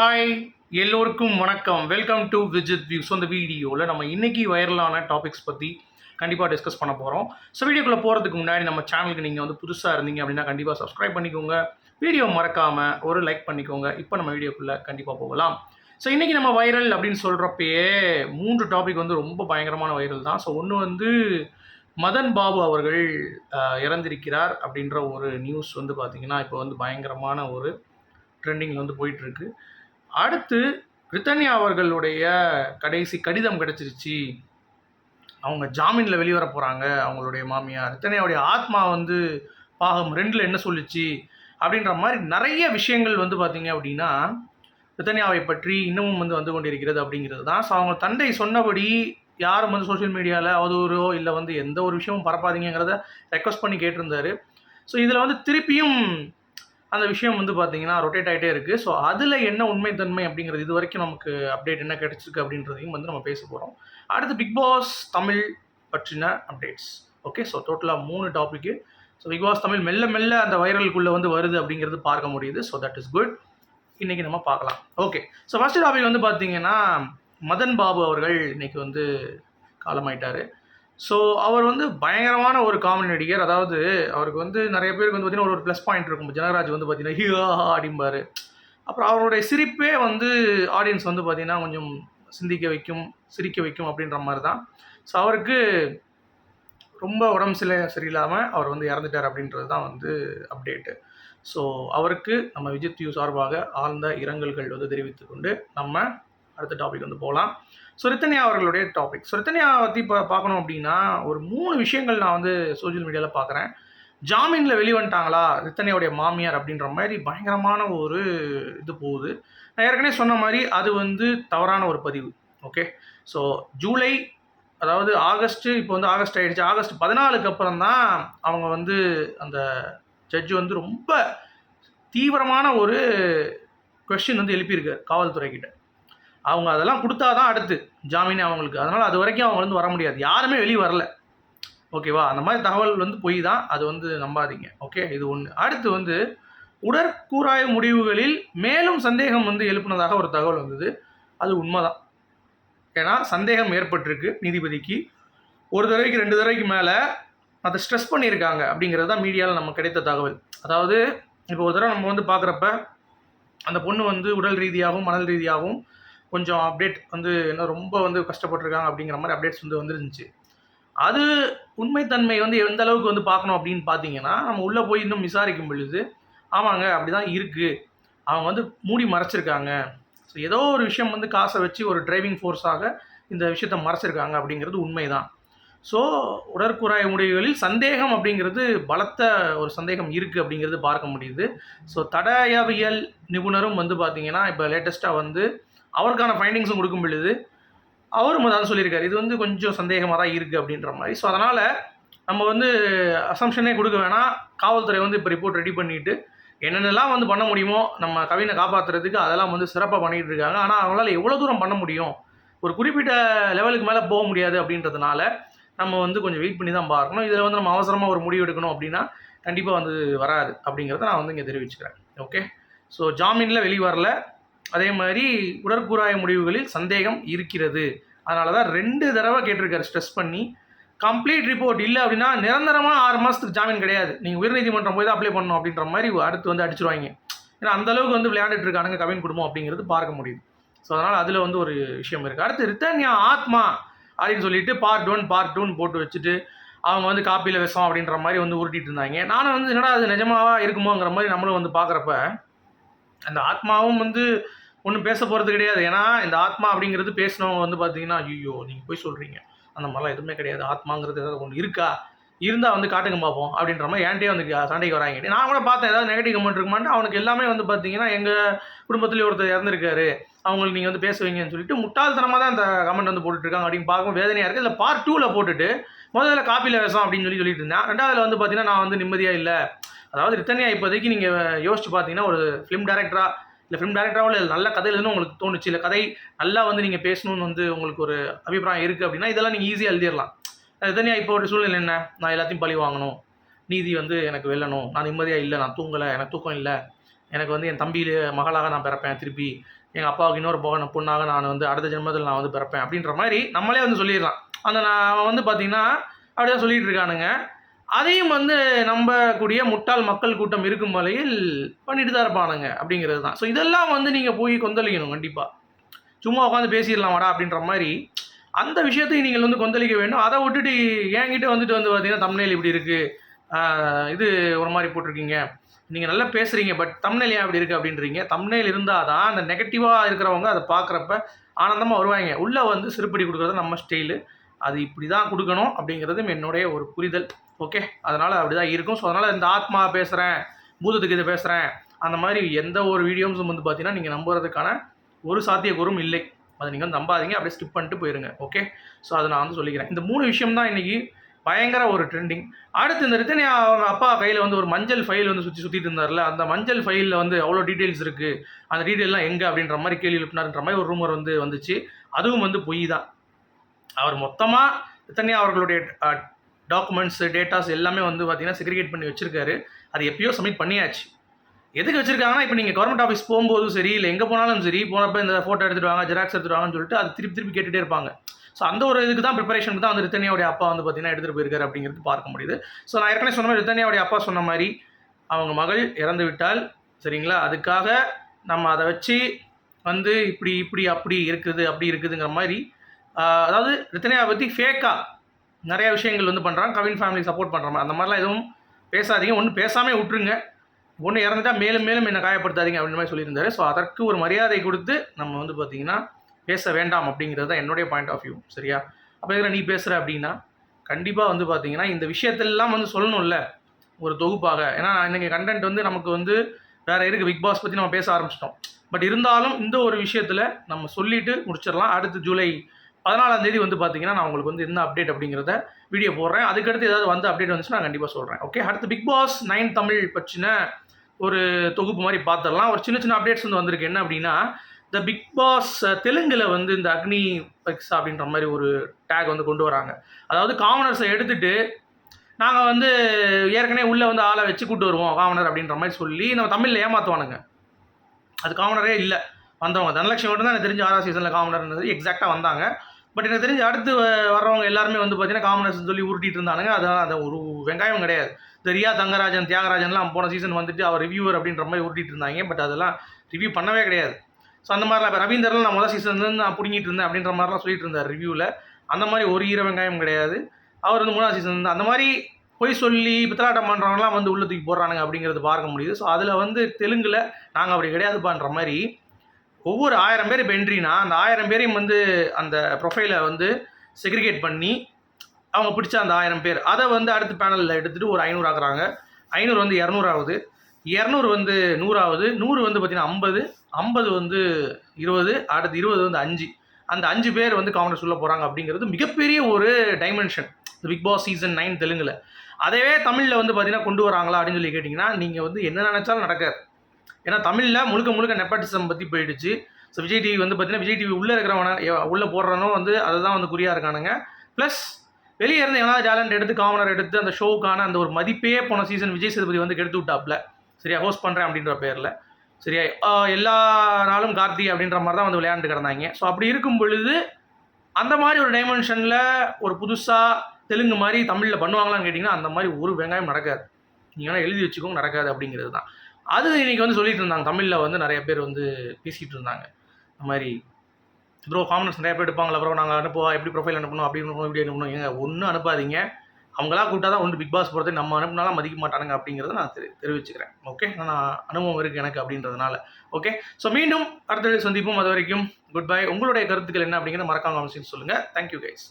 Hi எல்லோருக்கும் வணக்கம். Welcome to Vijith views அந்த வீடியோவில் நம்ம இன்றைக்கி வைரலான டாபிக்ஸ் பற்றி கண்டிப்பாக டிஸ்கஸ் பண்ண போகிறோம் ஸோ வீடியோக்குள்ளே போகிறதுக்கு முன்னாடி நம்ம சேனலுக்கு நீங்கள் வந்து புதுசாக இருந்தீங்க அப்படின்னா கண்டிப்பாக சப்ஸ்கிரைப் பண்ணிக்கோங்க. வீடியோ மறக்காமல் ஒரு லைக் பண்ணிக்கோங்க. இப்போ நம்ம வீடியோக்குள்ளே கண்டிப்பாக போகலாம். ஸோ இன்றைக்கி நம்ம வைரல் அப்படின்னு சொல்கிறப்பயே மூன்று டாபிக் வந்து ரொம்ப பயங்கரமான வைரல் தான். ஸோ ஒன்று வந்து மதன் பாபு அவர்கள் இறந்திருக்கிறார் அப்படின்ற ஒரு நியூஸ் வந்து பார்த்திங்கன்னா இப்போ வந்து பயங்கரமான ஒரு ட்ரெண்டிங்கில் வந்து போயிட்டுருக்கு அடுத்து பிரித்தானியா அவர்களுடைய கடைசி கடிதம் கிடச்சிருச்சு. அவங்க ஜாமீனில் வெளிவர போகிறாங்க அவங்களுடைய மாமியார். ரித்தனியாவுடைய ஆத்மா வந்து பாகம் ரெண்டில் என்ன சொல்லுச்சு? அப்படின்ற மாதிரி நிறைய விஷயங்கள் வந்து பார்த்தீங்க அப்படின்னா ரித்தனியாவை பற்றி இன்னமும் வந்து வந்து கொண்டிருக்கிறது அப்படிங்கிறது தான். ஸோ அவங்க தந்தை சொன்னபடி யாரும் வந்து சோஷியல் மீடியாவில் அவதூறோ இல்லை வந்து எந்த ஒரு விஷயமும் பரப்பாதீங்கிறத ரெக்வஸ்ட் பண்ணி கேட்டிருந்தாரு. ஸோ இதில் வந்து திருப்பியும் அந்த விஷயம் வந்து பார்த்தீங்கன்னா ரொட்டேட் ஆகிட்டே இருக்குது ஸோ அதில் என்ன உண்மை தன்மை அப்படிங்கிறது இது வரைக்கும் நமக்கு அப்டேட் என்ன கிடச்சிருக்கு அப்படின்றதையும் வந்து நம்ம பேச போகிறோம் அடுத்து பிக் பாஸ் தமிழ் பற்றின அப்டேட்ஸ் ஓகே ஸோ டோட்டலாக மூணு topic so Bigg Boss Tamil மெல்ல மெல்ல அந்த வைரலுக்குள்ளே வந்து வருது அப்படிங்கிறது பார்க்க முடியுது. ஸோ தட் இஸ் குட் இன்றைக்கி நம்ம பார்க்கலாம். ஓகே ஸோ ஃபஸ்ட் டாபிக் வந்து பார்த்தீங்கன்னா மதன் பாபு அவர்கள் இன்றைக்கி வந்து காலமாயிட்டார். ஸோ அவர் வந்து பயங்கரமான ஒரு காமெடி நடிகர். அதாவது அவருக்கு வந்து நிறைய பேருக்கு வந்து பார்த்தீங்கன்னா ஒரு ப்ளஸ் பாயிண்ட் இருக்கும். ஜனகராஜ் வந்து பார்த்தீங்கன்னா ஹியா அப்படிம்பார். அப்புறம் அவருடைய சிரிப்பே வந்து ஆடியன்ஸ் வந்து பார்த்தீங்கன்னா கொஞ்சம் சிந்திக்க வைக்கும் சிரிக்க வைக்கும் அப்படின்ற மாதிரி தான் ஸோ அவருக்கு ரொம்ப உடம்பு சில சரியில்லாமல் அவர் வந்து இறந்துட்டார் அப்படின்றது தான் வந்து அப்டேட்டு ஸோ அவருக்கு நம்ம விஜித் யூ சார்பாக ஆழ்ந்த இரங்கல்கள் வந்து தெரிவித்துக்கொண்டு நம்ம அடுத்த டாபிக் வந்து போகலாம் ஸோ அவர்களுடைய டாபிக் ஸோ பற்றி இப்போ பார்க்கணும் அப்படின்னா ஒரு மூணு விஷயங்கள் நான் வந்து சோஷியல் மீடியாவில் பார்க்குறேன். ஜாமீனில் வெளிவந்துட்டாங்களா ரித்தனியாவுடைய மாமியார் அப்படின்ற மாதிரி பயங்கரமான ஒரு இது போகுது. நான் ஏற்கனவே சொன்ன மாதிரி அது வந்து தவறான ஒரு பதிவு. ஓகே ஸோ ஜூலை அதாவது ஆகஸ்ட்டு இப்போ வந்து ஆகஸ்ட் ஆயிடுச்சு. ஆகஸ்ட் பதினாலுக்கு அப்புறம் தான் அவங்க வந்து அந்த ஜட்ஜு வந்து ரொம்ப தீவிரமான ஒரு கொஷின் வந்து எழுப்பியிருக்கார் காவல்துறை கிட்ட அவங்க அதெல்லாம் கொடுத்தா தான் அடுத்து ஜாமீன் அவங்களுக்கு. அதனால் அது வரைக்கும் அவங்க வந்து வர முடியாது. யாருமே வெளியே வரல. ஓகேவா அந்த மாதிரி தகவல் வந்து பொய் தான் அது வந்து நம்பாதீங்க. ஓகே இது ஒன்று அடுத்து வந்து உடற்கூறாய முடிவுகளில் மேலும் சந்தேகம் வந்து எழுப்புனதாக ஒரு தகவல் வந்தது. அது உண்மைதான். ஏன்னா சந்தேகம் ஏற்பட்டிருக்கு நீதிபதிக்கு. ஒரு தடவைக்கு ரெண்டு தடவைக்கு மேலே அதை ஸ்ட்ரெஸ் பண்ணியிருக்காங்க அப்படிங்கிறது தான் மீடியாவில் நமக்கு கிடைத்த தகவல். அதாவது இப்போ ஒரு தடவை நம்ம வந்து பார்க்குறப்ப அந்த பொண்ணு வந்து உடல் ரீதியாகவும் மனல் ரீதியாகவும் கொஞ்சம் அப்டேட் வந்து என்ன ரொம்ப வந்து கஷ்டப்பட்டிருக்காங்க அப்படிங்கிற மாதிரி அப்டேட்ஸ் வந்து வந்துருந்துச்சு. அது உண்மைத்தன்மை வந்து எந்த அளவுக்கு வந்து பார்க்கணும் அப்படின்னு பார்த்தீங்கன்னா நம்ம உள்ளே போய் இன்னும் விசாரிக்கும் பொழுது ஆமாங்க அப்படி தான் இருக்குது அவங்க வந்து மூடி மறைச்சிருக்காங்க. ஸோ ஏதோ ஒரு விஷயம் வந்து காசை வச்சு ஒரு டிரைவிங் ஃபோர்ஸாக இந்த விஷயத்த மறைச்சிருக்காங்க அப்படிங்கிறது உண்மைதான். ஸோ உடற்கூறாய முடிவுகளில் சந்தேகம் அப்படிங்கிறது பலத்த ஒரு சந்தேகம் இருக்குது அப்படிங்கிறது பார்க்க முடியுது. ஸோ தடயவியல் நிபுணரும் வந்து பார்த்தீங்கன்னா இப்போ லேட்டஸ்ட்டாக வந்து அவருக்கான ஃபைண்டிங்ஸும் கொடுக்கும் பொழுது அவரும் அதான் சொல்லியிருக்காரு இது வந்து கொஞ்சம் சந்தேகமாக தான் இருக்குது அப்படின்ற மாதிரி. ஸோ அதனால் நம்ம வந்து அசம்ஷனே கொடுக்க வேணாம். காவல்துறை வந்து இப்போ ரிப்போர்ட் ரெடி பண்ணிவிட்டு என்னென்னலாம் வந்து பண்ண முடியுமோ நம்ம கவினை காப்பாற்றுறதுக்கு அதெல்லாம் வந்து சிறப்பாக பண்ணிகிட்டு இருக்காங்க. ஆனால் அவங்களால எவ்வளோ தூரம் பண்ண முடியும்? ஒரு குறிப்பிட்ட லெவலுக்கு மேலே போக முடியாது அப்படின்றதுனால நம்ம வந்து கொஞ்சம் வெயிட் பண்ணி தான் பார்க்கணும். இதில் வந்து நம்ம அவசரமாக ஒரு முடிவு எடுக்கணும் அப்படின்னா கண்டிப்பாக வந்து வராது அப்படிங்கிறத நான் வந்து இங்கே தெரிவிச்சுக்கிறேன். ஓகே ஸோ ஜாமீனில் வெளியே வரல அதே மாதிரி உடற்கூறாய முடிவுகளில் சந்தேகம் இருக்கிறது. அதனால தான் ரெண்டு தடவை கேட்டிருக்காரு ஸ்ட்ரெஸ் பண்ணி. கம்ப்ளீட் ரிப்போர்ட் இல்லை அப்படின்னா நிரந்தரமாக ஆறு மாதத்துக்கு ஜாமீன் கிடையாது. நீங்கள் உயர்நீதிமன்றம் போய் தான் அப்ளை பண்ணணும் அப்படின்ற மாதிரி அடுத்து வந்து அடிச்சிருவாங்க. ஏன்னா அந்தளவுக்கு வந்து விளையாண்டுட்டு இருக்கானுங்க கவின் குடும்பம் அப்படிங்கிறது பார்க்க முடியுது. ஸோ அதனால் அதில் வந்து ஒரு விஷயம் இருக்குது அடுத்து ரித்தன்யா ஆத்மா அப்படின்னு சொல்லிட்டு பார்ட் ஒன் பார்ட் டூன்னு போட்டு வச்சுட்டு அவங்க வந்து காப்பியில் விஷம் அப்படின்ற மாதிரி வந்து உருட்டிட்டு இருந்தாங்க. நானும் வந்து என்னடா அது நிஜமாவா இருக்குமோங்கிற மாதிரி நம்மளும் வந்து பார்க்குறப்ப அந்த ஆத்மாவும் வந்து ஒன்றும் பேச போகிறது கிடையாது. ஏன்னா இந்த ஆத்மா அப்படிங்கிறது பேசினவங்க வந்து பார்த்தீங்கன்னா ஐயோ நீங்கள் போய் சொல்கிறீங்க அந்த மாதிரிலாம் எதுவுமே கிடையாது. ஆத்மாங்கிறது ஏதாவது ஒன்று இருக்கா? இருந்தால் வந்து காட்டுங்க பார்ப்போம் அப்படின்ற மாதிரி ஏன்ட்டே வந்து சண்டைக்கு வராங்க. நான் கூட பார்த்தேன் ஏதாவது நெகட்டிவ் கமெண்ட் இருக்குமான்ட்டு அவனுக்கு எல்லாமே வந்து பார்த்தீங்கன்னா எங்கள் குடும்பத்துலேயே ஒருத்தர் இறந்துருக்காரு. அவங்களுக்கு நீங்கள் வந்து பேசுவீங்கன்னு சொல்லிட்டு முட்டாள்தனமாக தான் அந்த கமெண்ட் வந்து போட்டுட்ருக்காங்க அப்படின்னு பார்க்கும் வேதனையாக இருக்குது இல்லை பார்ட் டூவில் போட்டுட்டு முதல்ல காப்பியில் விஷம் அப்படின்னு சொல்லி சொல்லிட்டு இருந்தேன். ரெண்டாவதுல வந்து பார்த்தீங்கன்னா நான் வந்து நிம்மதியாக இல்லை. அதாவது ரித்தனியா இப்போதைக்கு நீங்கள் யோசிச்சு பார்த்தீங்கன்னா ஒரு ஃபிலிம் டேரக்டராக இல்லை ஃபிலிம் டேரக்டராகவும் இல்லை நல்ல கதை எழுதணும் உங்களுக்கு தோணுச்சு இல்லை கதை நல்லா வந்து நீங்கள் பேசணும்னு வந்து உங்களுக்கு ஒரு அபிப்பிராயம் இருக்குது அப்படின்னா இதெல்லாம் நீங்கள் ஈஸியாக எழுதிடலாம். ரித்தனியா இப்போ ஒரு சூழ்நிலை என்ன? நான் எல்லாத்தையும் பழி வாங்கணும். நீதி வந்து எனக்கு வெல்லணும். நான் நிம்மதியாக இல்லை நான் தூங்கலை எனக்கு தூக்கம் இல்லை. எனக்கு வந்து என் தம்பியில் மகளாக நான் பிறப்பேன் திருப்பி. எங்கள் அப்பாவுக்கு இன்னொரு பொண்ணு பொண்ணாக நான் வந்து அடுத்த ஜென்மத்தில் நான் வந்து பிறப்பேன் அப்படின்ற மாதிரி நம்மளே வந்து சொல்லிடலாம். அந்த நான் வந்து பார்த்திங்கன்னா அப்படியே சொல்லிகிட்டு இருக்கானுங்க. அதையும் வந்து நம்பக்கூடிய முட்டாள் மக்கள் கூட்டம் இருக்கும் வகையில் பண்ணிட்டு தான் இருப்பானுங்க அப்படிங்கிறது தான். ஸோ இதெல்லாம் வந்து நீங்கள் போய் கொந்தளிக்கணும் கண்டிப்பாக சும்மா உட்காந்து பேசிடலாம் வாடா அப்படின்ற மாதிரி. அந்த விஷயத்தையும் நீங்கள் வந்து கொந்தளிக்க வேண்டும். அதை விட்டுட்டு என்கிட்ட வந்துட்டு வந்து பார்த்தீங்கன்னா தமிழில் இப்படி இருக்குது இது ஒரு மாதிரி போட்டிருக்கீங்க. நீங்கள் நல்லா பேசுகிறீங்க பட் தமிழில் ஏன் அப்படி இருக்குது அப்படின்றீங்க? தமிழில் இருந்தால் தான் அந்த நெகட்டிவாக இருக்கிறவங்க அதை பார்க்குறப்ப ஆனந்தமாக வருவாங்க. உள்ளே வந்து சிறுபடி கொடுக்குறது நம்ம ஸ்டைலு அது இப்படி தான் கொடுக்கணும் அப்படிங்கிறது என்னுடைய ஒரு புரிதல். ஓகே அதனால் அப்படி தான் இருக்கும். ஸோ அதனால் இந்த ஆத்மா பேசுகிறேன் பூதத்துக்கு இதை பேசுகிறேன் அந்த மாதிரி எந்த ஒரு வீடியோஸும் வந்து பார்த்தீங்கன்னா நீங்கள் நம்புறதுக்கான ஒரு சாத்தியக்கூறும் இல்லை. அதை நீங்கள் வந்து நம்பாதீங்க. அப்படியே ஸ்கிப் பண்ணிட்டு போயிருங்க. ஓகே ஸோ அதை நான் வந்து சொல்லிக்கிறேன். இந்த மூணு விஷயம் தான் இன்றைக்கி பயங்கர ஒரு ட்ரெண்டிங் அடுத்து இந்த ரித்தனியா அவங்க அப்பா கையில் வந்து ஒரு மஞ்சள் ஃபைல் வந்து சுற்றி சுற்றிட்டு இருந்தார்ல அந்த மஞ்சள் ஃபைலில் வந்து அவ்வளோ டீட்டெயில்ஸ் இருக்குது அந்த டீட்டெயிலாம் எங்கே அப்படின்ற மாதிரி கேள்வி எழுப்பினார்ன்ற மாதிரி ஒரு ரூமர் வந்து வந்துச்சு. அதுவும் வந்து பொய் தான் அவர் மொத்தமாக ரித்தனியா அவர்களுடைய டாக்குமெண்ட்ஸ் டேட்டாஸ் எல்லாமே வந்து பார்த்திங்கன்னா செக்ரிகேட் பண்ணி வச்சுருக்காரு. அது எப்பயோ சப்மிட் பண்ணியாச்சு. எதுக்கு வச்சுருக்காங்கன்னா இப்போ நீங்கள் கவர்மெண்ட் ஆஃபீஸ் போகும்போதும் சரி இல்லை எங்கே போனாலும் சரி போனப்போ இந்த ஃபோட்டோ எடுத்துட்டு வாங்க ஜெராக்ஸ் எடுத்துகிட்டு வாங்கன்னு சொல்லிட்டு அது திருப்பி திருப்பி கேட்டுகிட்டே இருப்பாங்க. ஸோ அந்த ஒரு இதுக்கு தான் ப்ரிப்பரேஷனுக்கு தான் வந்து ரித்தனியாவுடைய அப்பா வந்து பார்த்தீங்கன்னா எடுத்துகிட்டு போயிருக்காரு அப்படிங்கிறது பார்க்க முடியுது. ஸோ நான் ஏற்கனவே சொன்ன மாதிரி ரித்தனியாவுடைய அப்பா சொன்ன மாதிரி அவங்க மகள் இறந்து விட்டால் சரிங்களா? அதுக்காக நம்ம அதை வச்சு வந்து இப்படி இப்படி அப்படி இருக்குது அப்படி இருக்குதுங்கிற மாதிரி அதாவது ரித்தனியாவை பற்றி ஃபேக்காக நிறையா விஷயங்கள் வந்து பண்ணுறாங்க கவின் ஃபேமிலி சப்போர்ட் பண்ணுற அந்த மாதிரிலாம் எதுவும் பேசாதீங்க. ஒன்று பேசாமே விட்டுருங்க. ஒன்று இறந்துட்டா மேலும் மேலும் என்னை காயப்படுத்தாதீங்க அப்படின்ற மாதிரி சொல்லியிருந்தாரு. ஸோ அதற்கு ஒரு மரியாதை கொடுத்து நம்ம வந்து பார்த்திங்கன்னா பேச வேண்டாம் அப்படிங்கிறது தான் என்னுடைய பாயிண்ட் ஆஃப் வியூ சரியா? அப்போ இதில் நீ பேசுகிற அப்படின்னா கண்டிப்பாக வந்து பார்த்திங்கன்னா இந்த விஷயத்தெல்லாம் வந்து சொல்லணும்ல. ஒரு தொகுப்பாக. ஏன்னா இன்றைக்கி கண்டென்ட் வந்து நமக்கு வந்து வேறு இருக்குது பிக் பாஸ் பற்றி நம்ம பேச ஆரம்பிச்சிட்டோம். பட் இருந்தாலும் இந்த ஒரு விஷயத்தில் நம்ம சொல்லிவிட்டு முடிச்சிடலாம். அடுத்து ஜூலை பதினாலாம் தேதி வந்து பார்த்தீங்கன்னா நான் உங்களுக்கு வந்து என்ன அப்டேட் அப்படிங்கிறத வீடியோ போடுறேன். அதுக்கடுத்து ஏதாவது வந்து அப்டேட் வந்துச்சுன்னா நான் கண்டிப்பாக சொல்கிறேன் ஓகே அடுத்து பிக் பாஸ் நைன் தமிழ் பற்றின ஒரு தொகுப்பு மாதிரி பார்த்துடலாம் ஒரு சின்ன சின்ன அப்டேட்ஸ் வந்து வந்திருக்கு. என்ன அப்படின்னா த பிக் பாஸ் தெலுங்கில் வந்து இந்த அக்னி பக்ஸ் அப்படின்ற மாதிரி ஒரு டேக் வந்து கொண்டு வராங்க. அதாவது காமனர்ஸை எடுத்துட்டு நாங்கள் வந்து ஏற்கனவே உள்ளே வந்து ஆளை வச்சு கூட்டு வருவோம் காமனர் அப்படின்ற மாதிரி சொல்லி நம்ம தமிழில் ஏமாற்றுவானுங்க அது காமனரே இல்லை. வந்தவங்க. தனலட்சுமி மட்டும் தான் எனக்கு தெரிஞ்சு ஆறாவது சீசனில் காமனர்ன்றது எக்ஸாக்டாக வந்தாங்க. பட் எனக்கு தெரிஞ்சு அடுத்து வர்றவங்க எல்லாருமே வந்து பார்த்தீங்கன்னா காமனர்ஸ் சொல்லி உருட்டிட்டு இருந்தானுங்க. அதனால் அது ஒரு வெங்காயம் கிடையாது. இந்த ரியா தங்கராஜன் தியாகராஜன்லாம் போன சீசன் வந்துட்டு அவர் ரிவ்யூவர் அப்படின்ற மாதிரி உருட்டிட்டு இருந்தாங்க. பட் அதெல்லாம் ரிவ்யூ பண்ணவே கிடையாது. ஸோ அந்த மாதிரிலாம் இப்போ ரவீந்தரில் நான் முதல் சீசன்லேருந்து நான் பிடிங்கிட்டு இருந்தேன் அப்படின்ற மாதிரிலாம் சொல்லிட்டு இருந்தார் ரிவ்யூவில் அந்த மாதிரி ஒரு ஈர வெங்காயம் கிடையாது. அவர் வந்து மூணாவது சீசன் அந்த மாதிரி பொய் சொல்லி பித்தலாட்டம் பண்ணுறவங்களாம் வந்து உள்ள தூக்கி போடுறானுங்க அப்படிங்கிறது பார்க்க முடியுது. ஸோ அதில் வந்து தெலுங்கில் நாங்கள் அப்படி கிடையாதுப்பான்ற மாதிரி ஒவ்வொரு ஆயிரம் பேர் இப்போ என்ட்ரினா அந்த ஆயிரம் பேரையும் வந்து அந்த ப்ரொஃபைலை வந்து செக்ரிகேட் பண்ணி அவங்க பிடிச்ச அந்த ஆயிரம் பேர். அதை வந்து அடுத்த பேனலில் எடுத்துகிட்டு ஒரு ஐநூறு ஆக்குறாங்க. ஐநூறு வந்து இரநூறாவது. இரநூறு வந்து நூறாவது. நூறு வந்து பார்த்திங்கன்னா ஐம்பது. ஐம்பது வந்து இருபது. அடுத்து இருபது வந்து அஞ்சு. அந்த அஞ்சு பேர் வந்து காமனர்ஸ் சொல்ல போகிறாங்க அப்படிங்கிறது மிகப்பெரிய ஒரு dimension Bigg Boss season nine தெலுங்கில். அதவே தமிழில் வந்து பார்த்தீங்கன்னா கொண்டு வராங்களா அப்படின்னு சொல்லி கேட்டிங்கன்னா நீங்கள் வந்து என்ன நினச்சாலும் நடக்காது. ஏன்னா தமிழில் முழுக்க முழுக்க நெப்பட்டிசம் பற்றி போயிடுச்சு. ஸோ விஜய் டிவி வந்து பார்த்தீங்கன்னா விஜய் டிவி உள்ளே இருக்கிறவன உள்ளே போடுறனோ வந்து அதுதான் வந்து குறியாக இருக்கானுங்க. ப்ளஸ் வெளியே இருந்து எவனாவது டேலண்ட் எடுத்து காமனர் எடுத்து அந்த ஷோவுக்கான அந்த ஒரு மதிப்பே போன சீசன் விஜய் சேதுபதி வந்து கெடுத்து விட்டாப்ல. சரியா ஹோஸ்ட் பண்ணுறேன் அப்படின்ற பேரில். சரியா எல்லா நாளும் கார்த்தி அப்படின்ற மாதிரி தான் வந்து விளையாண்டு கிடந்தாங்க. ஸோ அப்படி இருக்கும் பொழுது அந்த மாதிரி ஒரு டைமென்ஷனில் ஒரு புதுசாக தெலுங்கு மாதிரி தமிழில் பண்ணுவாங்களான்னு கேட்டிங்கன்னா அந்த மாதிரி ஒரு வெங்காயம் நடக்காது. நீங்கள் வேணால் எழுதி வச்சுக்கோங்க நடக்காது அப்படிங்கிறது தான். அது இன்றைக்கி வந்து சொல்லிட்டு இருந்தாங்க. தமிழில் வந்து நிறைய பேர் வந்து பேசிகிட்டு இருந்தாங்க. இந்த மாதிரி ப்ரோ காமெண்ட்ஸ் நிறைய பேர் எடுப்பாங்களா ப்ரோ நாங்கள் அனுப்புவோம் எப்படி ப்ரொஃபைல் அனுப்பணும் அப்படி அனுப்பணும் இப்படி அனுப்பணும் ஏங்க ஒன்றும் அனுப்பாதீங்க. அவங்களா கூப்பிட்டா தான் ஒன்று பிக் பாஸ் போகிறது நம்ம அனுப்புனாலும் மதிக்க மாட்டானுங்க அப்படிங்கிறத நான் தெரி தெரிவிச்சுக்கிறேன். ஓகே நான் அனுபவம் இருக்குது எனக்கு அப்படின்றதுனால. ஓகே ஸோ மீண்டும் அடுத்த சந்திப்போம். அது வரைக்கும் குட் பை உங்களுடைய கருத்துக்கள் என்ன அப்படிங்கிறத மறக்காம கமெண்ட்ஸ் சொல்லுங்கள் தேங்க்யூ கைஸ்